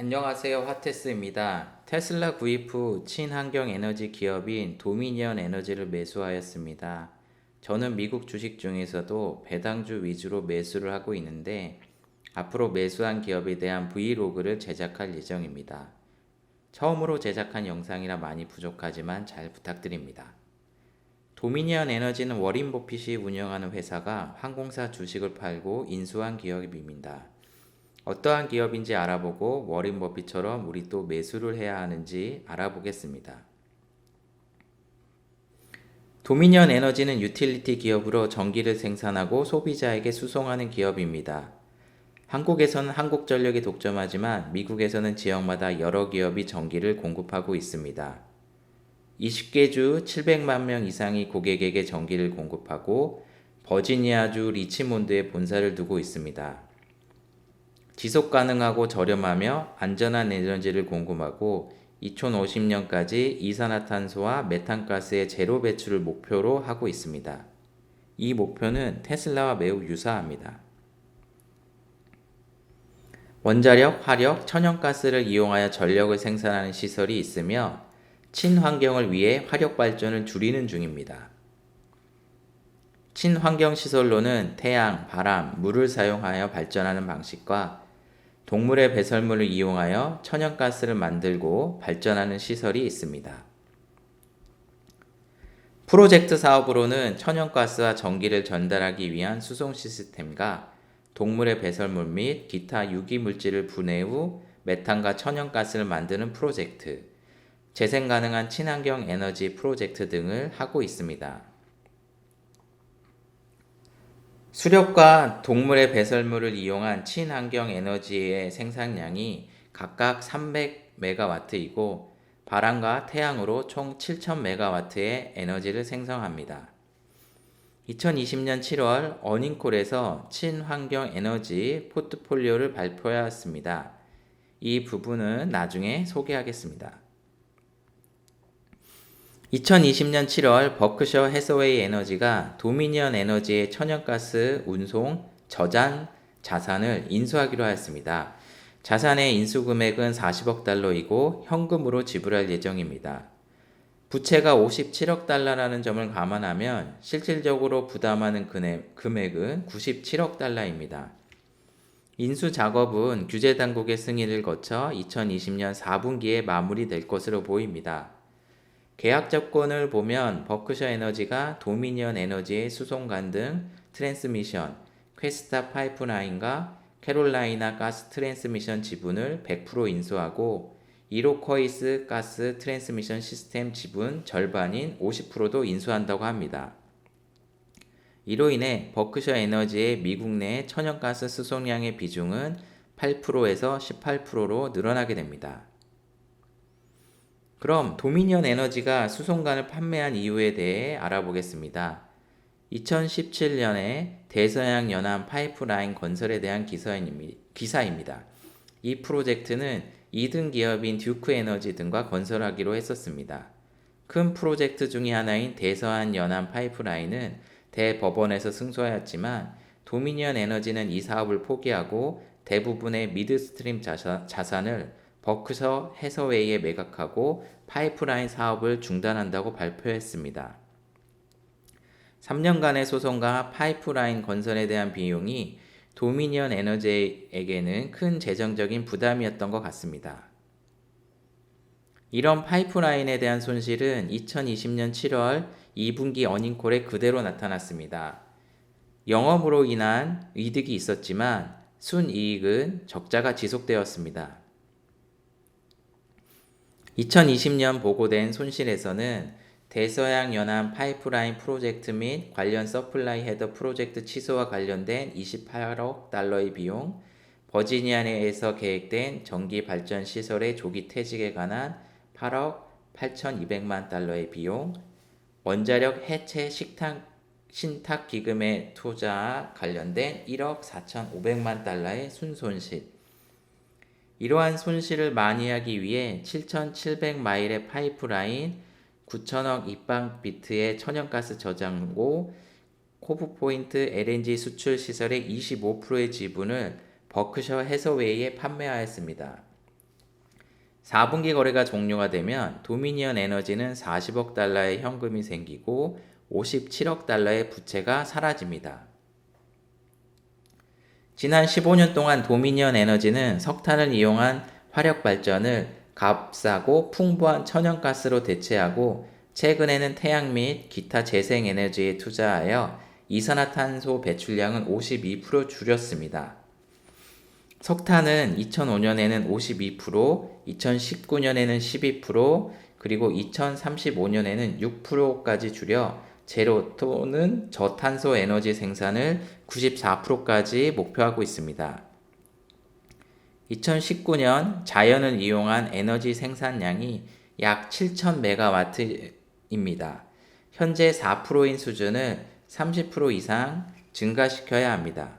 안녕하세요. 화테스입니다. 테슬라 구입 후 친환경 에너지 기업인 도미니언 에너지를 매수하였습니다. 저는 미국 주식 중에서도 배당주 위주로 매수를 하고 있는데 앞으로 매수한 기업에 대한 브이로그를 제작할 예정입니다. 처음으로 제작한 영상이라 많이 부족하지만 잘 부탁드립니다. 도미니언 에너지는 워린 버핏이 운영하는 회사가 항공사 주식을 팔고 인수한 기업입니다. 어떠한 기업인지 알아보고 워린 버핏처럼 우리 또 매수를 해야 하는지 알아보겠습니다. 도미니언 에너지는 유틸리티 기업으로 전기를 생산하고 소비자에게 수송하는 기업입니다. 한국에서는 한국전력이 독점하지만 미국에서는 지역마다 여러 기업이 전기를 공급하고 있습니다. 20개 주 700만 명 이상이 고객에게 전기를 공급하고 버지니아주 리치몬드에 본사를 두고 있습니다. 지속 가능하고 저렴하며 안전한 에너지를 공급하고 2050년까지 이산화탄소와 메탄가스의 제로 배출을 목표로 하고 있습니다. 이 목표는 테슬라와 매우 유사합니다. 원자력, 화력, 천연가스를 이용하여 전력을 생산하는 시설이 있으며 친환경을 위해 화력 발전을 줄이는 중입니다. 친환경 시설로는 태양, 바람, 물을 사용하여 발전하는 방식과 동물의 배설물을 이용하여 천연가스를 만들고 발전하는 시설이 있습니다. 프로젝트 사업으로는 천연가스와 전기를 전달하기 위한 수송 시스템과 동물의 배설물 및 기타 유기 물질을 분해 후 메탄과 천연가스를 만드는 프로젝트, 재생 가능한 친환경 에너지 프로젝트 등을 하고 있습니다. 수력과 동물의 배설물을 이용한 친환경 에너지의 생산량이 각각 300메가와트이고 바람과 태양으로 총 7000메가와트의 에너지를 생성합니다. 2020년 7월 어닝콜에서 친환경 에너지 포트폴리오를 발표하였습니다. 이 부분은 나중에 소개하겠습니다. 2020년 7월 버크셔 해서웨이 에너지가 도미니언 에너지의 천연가스 운송, 저장 자산을 인수하기로 하였습니다. 자산의 인수 금액은 40억 달러이고 현금으로 지불할 예정입니다. 부채가 57억 달러라는 점을 감안하면 실질적으로 부담하는 금액은 97억 달러입니다. 인수 작업은 규제 당국의 승인을 거쳐 2020년 4분기에 마무리될 것으로 보입니다. 계약 조건을 보면 버크셔 에너지가 도미니언 에너지의 수송관 등 트랜스미션, 퀘스타 파이프라인과 캐롤라이나 가스 트랜스미션 지분을 100% 인수하고 이로커이스 가스 트랜스미션 시스템 지분 절반인 50%도 인수한다고 합니다. 이로 인해 버크셔 에너지의 미국 내 천연가스 수송량의 비중은 8%에서 18%로 늘어나게 됩니다. 그럼 도미니언 에너지가 수송관을 판매한 이유에 대해 알아보겠습니다. 2017년에 대서양 연안 파이프라인 건설에 대한 기사입니다. 이 프로젝트는 2등 기업인 듀크 에너지 등과 건설하기로 했었습니다. 큰 프로젝트 중의 하나인 대서안 연안 파이프라인은 대법원에서 승소하였지만 도미니언 에너지는 이 사업을 포기하고 대부분의 미드스트림 자산을 버크셔 해서웨이에 매각하고 파이프라인 사업을 중단한다고 발표했습니다. 3년간의 소송과 파이프라인 건설에 대한 비용이 도미니언 에너지에게는 큰 재정적인 부담이었던 것 같습니다. 이런 파이프라인에 대한 손실은 2020년 7월 2분기 어닝콜에 그대로 나타났습니다. 영업으로 인한 이득이 있었지만 순이익은 적자가 지속되었습니다. 2020년 보고된 손실에서는 대서양 연안 파이프라인 프로젝트 및 관련 서플라이 헤더 프로젝트 취소와 관련된 28억 달러의 비용, 버지니아 내에서 계획된 전기 발전 시설의 조기 퇴직에 관한 8억 8,200만 달러의 비용, 원자력 해체 식탁, 신탁 기금의 투자 관련된 1억 4,500만 달러의 순손실, 이러한 손실을 만회하기 위해 7,700마일의 파이프라인, 9천억 입방 비트의 천연가스 저장고, 코브 포인트 LNG 수출 시설의 25%의 지분을 버크셔 해서웨이에 판매하였습니다. 4분기 거래가 종료가 되면 도미니언 에너지는 40억 달러의 현금이 생기고 57억 달러의 부채가 사라집니다. 지난 15년 동안 도미니언 에너지는 석탄을 이용한 화력 발전을 값싸고 풍부한 천연가스로 대체하고 최근에는 태양 및 기타 재생 에너지에 투자하여 이산화탄소 배출량은 52% 줄였습니다. 석탄은 2005년에는 52%, 2019년에는 12%, 그리고 2035년에는 6%까지 줄여 제로 또는 저탄소 에너지 생산을 94%까지 목표하고 있습니다. 2019년 자연을 이용한 에너지 생산량이 약 7,000메가와트입니다. 현재 4%인 수준을 30% 이상 증가시켜야 합니다.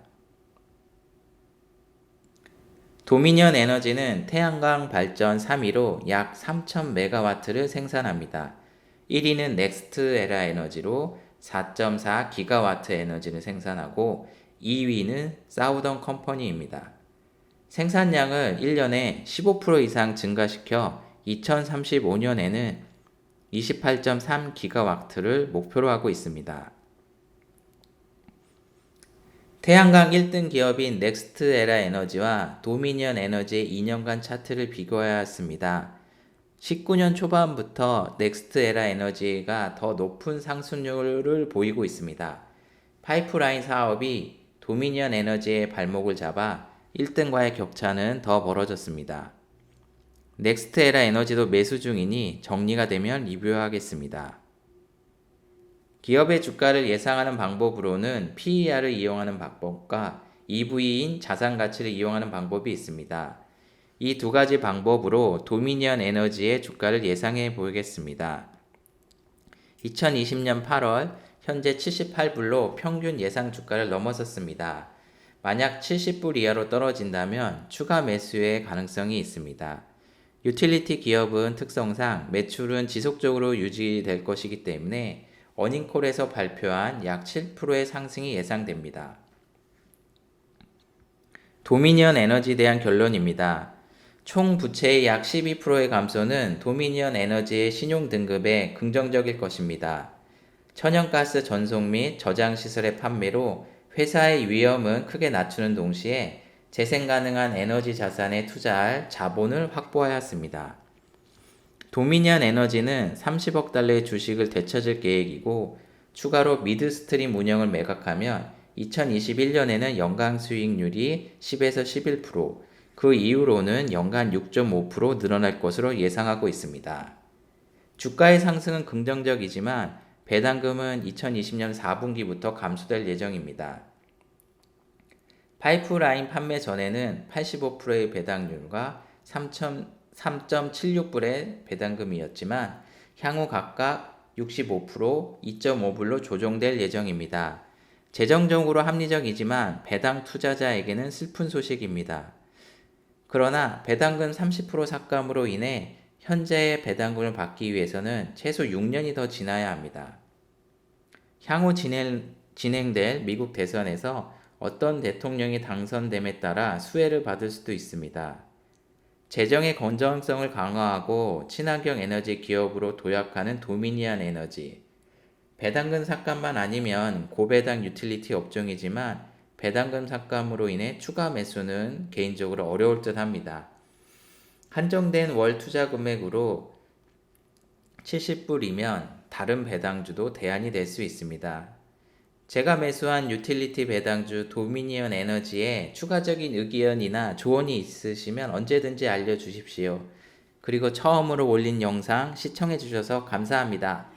도미니언 에너지는 태양광 발전 3위로 약 3,000메가와트를 생산합니다. 1위는 넥스트 에라 에너지로 4.4 기가와트 에너지를 생산하고 2위는 사우던 컴퍼니입니다. 생산량을 1년에 15% 이상 증가시켜 2035년에는 28.3 기가와트를 목표로 하고 있습니다. 태양광 1등 기업인 넥스트 에라 에너지와 도미니언 에너지의 2년간 차트를 비교하였습니다. 19년 초반부터 넥스트 에라 에너지가 더 높은 상승률을 보이고 있습니다. 파이프라인 사업이 도미니언 에너지의 발목을 잡아 1등과의 격차는 더 벌어졌습니다. 넥스트 에라 에너지도 매수 중이니 정리가 되면 리뷰하겠습니다. 기업의 주가를 예상하는 방법으로는 PER을 이용하는 방법과 EV인 자산 가치를 이용하는 방법이 있습니다. 이 두 가지 방법으로 도미니언 에너지의 주가를 예상해 보겠습니다. 2020년 8월 현재 78불로 평균 예상 주가를 넘어섰습니다. 만약 70불 이하로 떨어진다면 추가 매수의 가능성이 있습니다. 유틸리티 기업은 특성상 매출은 지속적으로 유지될 것이기 때문에 어닝콜에서 발표한 약 7%의 상승이 예상됩니다. 도미니언 에너지에 대한 결론입니다. 총 부채의 약 12%의 감소는 도미니언 에너지의 신용 등급에 긍정적일 것입니다. 천연가스 전송 및 저장 시설의 판매로 회사의 위험은 크게 낮추는 동시에 재생 가능한 에너지 자산에 투자할 자본을 확보하였습니다. 도미니언 에너지는 30억 달러의 주식을 되찾을 계획이고 추가로 미드스트림 운영을 매각하면 2021년에는 연간 수익률이 10에서 11%, 그 이후로는 연간 6.5% 늘어날 것으로 예상하고 있습니다. 주가의 상승은 긍정적이지만 배당금은 2020년 4분기부터 감소될 예정입니다. 파이프라인 판매 전에는 85%의 배당률과 3.76불의 배당금이었지만 향후 각각 65%, 2.5불로 조정될 예정입니다. 재정적으로 합리적이지만 배당 투자자에게는 슬픈 소식입니다. 그러나 배당금 30% 삭감으로 인해 현재의 배당금을 받기 위해서는 최소 6년이 더 지나야 합니다. 향후 진행, 진행될 미국 대선에서 어떤 대통령이 당선됨에 따라 수혜를 받을 수도 있습니다. 재정의 건전성을 강화하고 친환경 에너지 기업으로 도약하는 도미니안 에너지. 배당금 삭감만 아니면 고배당 유틸리티 업종이지만 배당금 삭감으로 인해 추가 매수는 개인적으로 어려울 듯 합니다. 한정된 월 투자 금액으로 70불이면 다른 배당주도 대안이 될 수 있습니다. 제가 매수한 유틸리티 배당주 도미니언 에너지에 추가적인 의견이나 조언이 있으시면 언제든지 알려주십시오. 그리고 처음으로 올린 영상 시청해 주셔서 감사합니다.